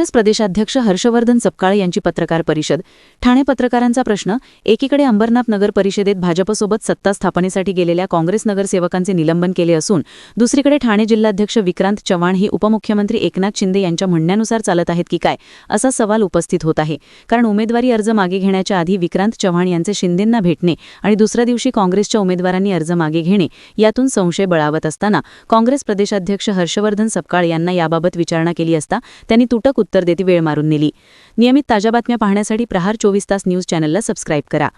काँग्रेस प्रदेशाध्यक्ष हर्षवर्धन सपकाळ यांची पत्रकार परिषद. ठाणे पत्रकारांचा प्रश्न एकीकडे अंबरनाथ नगर परिषदेत भाजपसोबत सत्ता स्थापनेसाठी गेलेल्या काँग्रेस नगरसेवकांचे निलंबन केले असून दुसरीकडे ठाणे जिल्हाध्यक्ष विक्रांत चव्हाण ही उपमुख्यमंत्री एकनाथ शिंदे यांच्या म्हणण्यानुसार चालत आहेत की काय असा सवाल उपस्थित होत आहे. कारण उमेदवारी अर्ज मागे घेण्याच्या आधी विक्रांत चव्हाण यांचे शिंदेंना भेटणे आणि दुसऱ्या दिवशी काँग्रेसच्या उमेदवारांनी अर्ज मागे घेणे यातून संशय बळावत असताना काँग्रेस प्रदेशाध्यक्ष हर्षवर्धन सपकाळ यांना याबाबत विचारणा केली असता त्यांनी तुटक उत्तर देती वेळ मारून नेली. नियमित ताज्या बातम्या पाहण्यासाठी प्रहार चोवीस तास न्यूज चॅनलला सबस्क्राईब करा.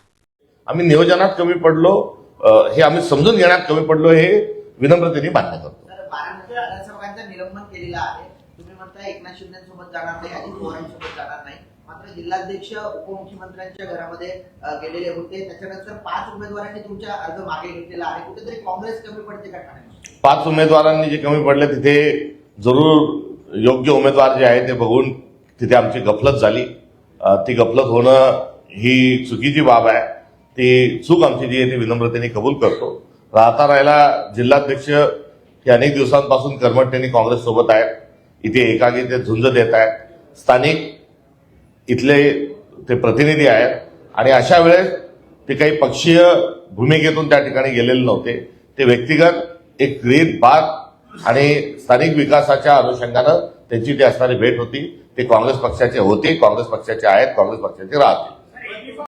आम्ही नियोजनात कमी पडलो हे आम्ही समजून घेण्यात कमी पडलो हे विनम्रतेने मान्य करतो. तर बारामतीच्या नगरसेवकांचं निलंबन केलेलं आहे. तुम्ही म्हणताय एकनाथ शिंदेसोबत जाणार नाही अजित पवारांसोबत जाणार नाही. मात्र जिल्हाध्यक्ष उपमुख्यमंत्र्यांच्या घरामध्ये अ, गेलेले होते. त्याच्यानंतर पाच उमेदवारांनी तुमचा अर्ज मागे घेतलेला आहे. कुठेतरी काँग्रेस कमी पडते का ठाण्यामध्ये पाच उमेदवारांनी जे कमी पडले तिथे जरूर योग्य उमेदवार जे आहे ते बघून तिथे आमची गफलत झाली. ती गफलत होणं ही चुकीची बाब आहे. ती चूक आमची जी आहे ती विनम्रतेने कबूल करतो. राहता राहिला जिल्हाध्यक्ष हे अनेक दिवसांपासून कर्मठतेने काँग्रेससोबत आहेत. इथे एकागी ते झुंज देत आहेत. स्थानिक इथले ते प्रतिनिधी आहेत. आणि अशा वेळेस ते काही पक्षीय भूमिकेतून त्या ठिकाणी गेलेले नव्हते. ते व्यक्तिगत एक ग्रीन बाग आणि स्थानिक विकासाच्या अनुषंगानं त्यांची ती असणारी भेट होती ते काँग्रेस पक्षाचे होते काँग्रेस पक्षाचे आहेत काँग्रेस पक्षाचे राहतील.